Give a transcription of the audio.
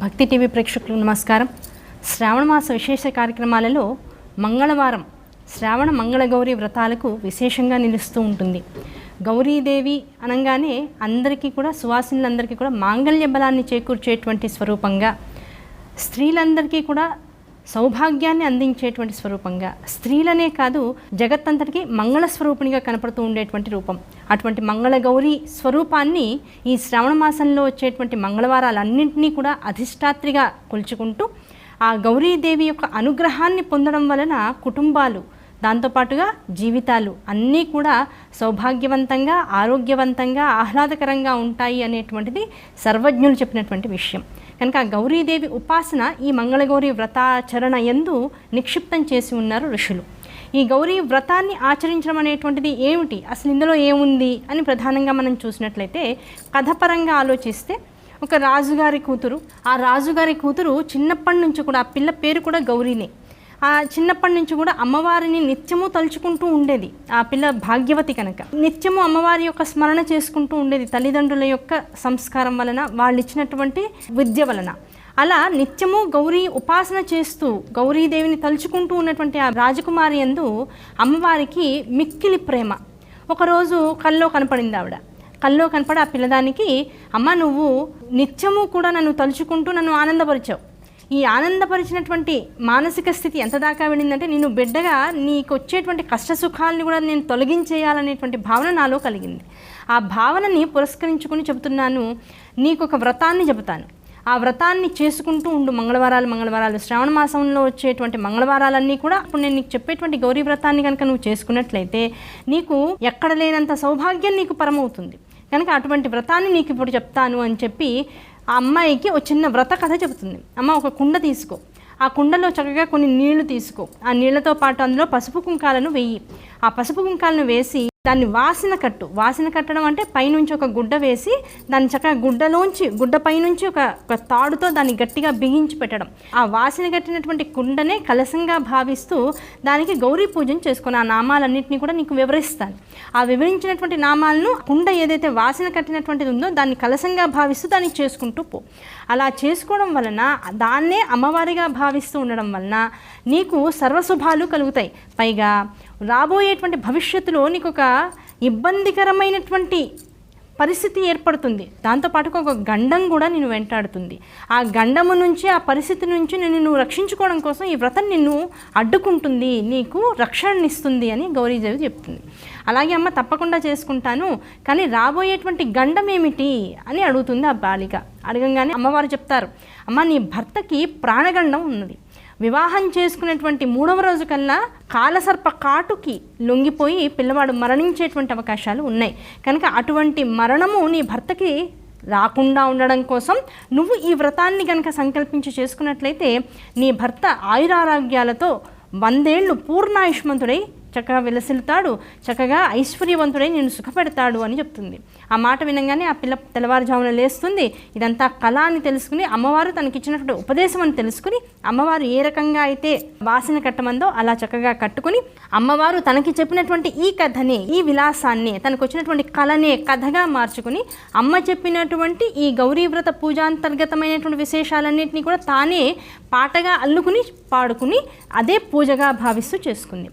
భక్తి టీవీ ప్రేక్షకులకు నమస్కారం. శ్రావణ మాస విశేష కార్యక్రమాలలో మంగళవారం శ్రావణ మంగళగౌరి వ్రతాలకు విశేషంగా నిలుస్తూ ఉంటుంది. గౌరీదేవి అనగానే అందరికీ కూడా సువాసినులందరికీ కూడా మాంగళ్య బలాన్ని చేకూర్చేటువంటి స్వరూపంగా స్త్రీలందరికీ కూడా సౌభాగ్యాన్ని అందించేటువంటి స్వరూపంగా. స్త్రీలనే కాదు జగత్తంతటికి మంగళ స్వరూపిణిగా కనపడుతూ ఉండేటువంటి రూపం. అటువంటి మంగళగౌరి స్వరూపాన్ని ఈ శ్రావణ మాసంలో వచ్చేటువంటి మంగళవారాలన్నింటినీ కూడా అధిష్టాత్రిగా కొలుచుకుంటూ ఆ గౌరీదేవి యొక్క అనుగ్రహాన్ని పొందడం వలన కుటుంబాలు దాంతోపాటుగా జీవితాలు అన్నీ కూడా సౌభాగ్యవంతంగా ఆరోగ్యవంతంగా ఆహ్లాదకరంగా ఉంటాయి అనేటువంటిది సర్వజ్ఞులు చెప్పినటువంటి విషయం. కనుక గౌరీదేవి ఉపాసన ఈ మంగళగౌరి వ్రతాచరణ ఎందు నిక్షిప్తం చేసి ఉన్నారు ఋషులు. ఈ గౌరీ వ్రతాన్ని ఆచరించడం అనేటువంటిది ఏమిటి? అసలు ఇందులో ఏముంది? అని ప్రధానంగా మనం చూసినట్లయితే కథపరంగా ఆలోచిస్తే ఒక రాజుగారి కూతురు ఆ రాజుగారి కూతురు చిన్నప్పటి నుంచి కూడా ఆ పిల్ల పేరు కూడా గౌరీనే. చిన్నప్పటి నుంచి కూడా అమ్మవారిని నిత్యము తలుచుకుంటూ ఉండేది. ఆ పిల్ల భాగ్యవతి కనుక. నిత్యము అమ్మవారి యొక్క స్మరణ చేసుకుంటూ ఉండేది. తల్లిదండ్రుల యొక్క సంస్కారం వలన వాళ్ళు ఇచ్చినటువంటి విద్య వలన. అలా నిత్యము గౌరీ ఉపాసన చేస్తూ గౌరీదేవిని తలుచుకుంటూ ఉన్నటువంటి ఆ రాజకుమారి ఎందు అమ్మవారికి మిక్కిలి ప్రేమ. ఒకరోజు కల్లో కనపడింది ఆవిడ. కల్లో కనపడి ఆ పిల్లదానికి అమ్మ నువ్వు నిత్యము కూడా నన్ను తలుచుకుంటూ నన్ను ఆనందపరిచావు. ఈ ఆనందపరిచినటువంటి మానసిక స్థితి ఎంత దాకా వెళ్ళిందంటే నేను బిడ్డగా నీకు వచ్చేటువంటి కష్ట సుఖాలని కూడా నేను తొలగించేయాలనేటువంటి భావన నాలో కలిగింది. ఆ భావనని పురస్కరించుకుని చెబుతున్నాను నీకు ఒక వ్రతాన్ని చెబుతాను. ఆ వ్రతాన్ని చేసుకుంటూ ఉండు. మంగళవారాలు మంగళవారాలు. శ్రావణ మాసంలో వచ్చేటువంటి మంగళవారాలన్నీ కూడా అప్పుడు నేను నీకు చెప్పేటువంటి గౌరీ వ్రతాన్ని కనుక నువ్వు చేసుకున్నట్లయితే నీకు ఎక్కడ లేనంత సౌభాగ్యం నీకు పరమవుతుంది. కనుక అటువంటి వ్రతాన్ని నీకు ఇప్పుడు చెప్తాను అని చెప్పి ఆ అమ్మాయికి ఒక చిన్న వ్రత కథ చెబుతుంది. అమ్మ ఒక కుండ తీసుకో. ఆ కుండలో చక్కగా కొన్ని నీళ్ళు తీసుకో. ఆ నీళ్ళతో పాటు అందులో పసుపు కుంకాలను వేయి. ఆ పసుపు కుంకాలను వేసి దాన్ని వాసన కట్టు. వాసన కట్టడం అంటే పైనుంచి ఒక గుడ్డ వేసి దాన్ని చక్కగా గుడ్డలోంచి గుడ్డ పైనుంచి ఒక ఒక తాడుతో దాన్ని గట్టిగా బిగించి పెట్టడం. ఆ వాసన కట్టినటువంటి కుండనే కలసంగా భావిస్తూ దానికి గౌరీ పూజను చేసుకుని ఆ నామాలన్నింటినీ కూడా నీకు వివరిస్తాను. ఆ వివరించినటువంటి నామాలను కుండ ఏదైతే వాసన కట్టినటువంటిది ఉందో దాన్ని కలసంగా భావిస్తూ దాన్ని చేసుకుంటూ పో. అలా చేసుకోవడం వలన దాన్నే అమ్మవారిగా భావిస్తూ ఉండడం వలన నీకు సర్వశుభాలు కలుగుతాయి. పైగా రాబోయేటువంటి భవిష్యత్తులో నీకు ఒక ఇబ్బందికరమైనటువంటి పరిస్థితి ఏర్పడుతుంది. దాంతోపాటు ఒక గండం కూడా నేను వెంటాడుతుంది. ఆ గండము నుంచి ఆ పరిస్థితి నుంచి నేను నువ్వు రక్షించుకోవడం కోసం ఈ వ్రతం నిన్ను అడ్డుకుంటుంది. నీకు రక్షణనిస్తుంది అని గౌరీదేవి చెప్తుంది. అలాగే అమ్మ తప్పకుండా చేసుకుంటాను కానీ రాబోయేటువంటి గండం ఏమిటి అని అడుగుతుంది ఆ బాలిక. అడగంగానే అమ్మవారు చెప్తారు అమ్మ నీ భర్తకి ప్రాణగండం ఉన్నది. వివాహం చేసుకునేటువంటి మూడవ రోజు కల్లా కాలసర్ప కాటుకి లొంగిపోయి పిల్లవాడు మరణించేటువంటి అవకాశాలు ఉన్నాయి. కనుక అటువంటి మరణము నీ భర్తకి రాకుండా ఉండడం కోసం నువ్వు ఈ వ్రతాన్ని కనుక సంకల్పించి చేసుకున్నట్లయితే నీ భర్త ఆయురారోగ్యాలతో వందేళ్ళు పూర్ణాయుష్మంతుడై చక్కగా విలసిల్తాడు చక్కగా ఐశ్వర్యవంతుడై నేను సుఖపెడతాడు అని చెప్తుంది. ఆ మాట వినగానే ఆ పిల్ల తెల్లవారుజామున లేస్తుంది. ఇదంతా కళ అని తెలుసుకుని అమ్మవారు తనకిచ్చినటువంటి ఉపదేశం అని తెలుసుకుని అమ్మవారు ఏ రకంగా అయితే వాసన కట్టమందో అలా చక్కగా కట్టుకుని అమ్మవారు తనకి చెప్పినటువంటి ఈ కథనే ఈ విలాసాన్ని తనకు వచ్చినటువంటి కళనే కథగా మార్చుకుని అమ్మ చెప్పినటువంటి ఈ గౌరీవ్రత పూజాంతర్గతమైనటువంటి విశేషాలన్నింటినీ కూడా తానే పాటగా అల్లుకుని పాడుకుని అదే పూజగా భావిస్తూ చేసుకుంది.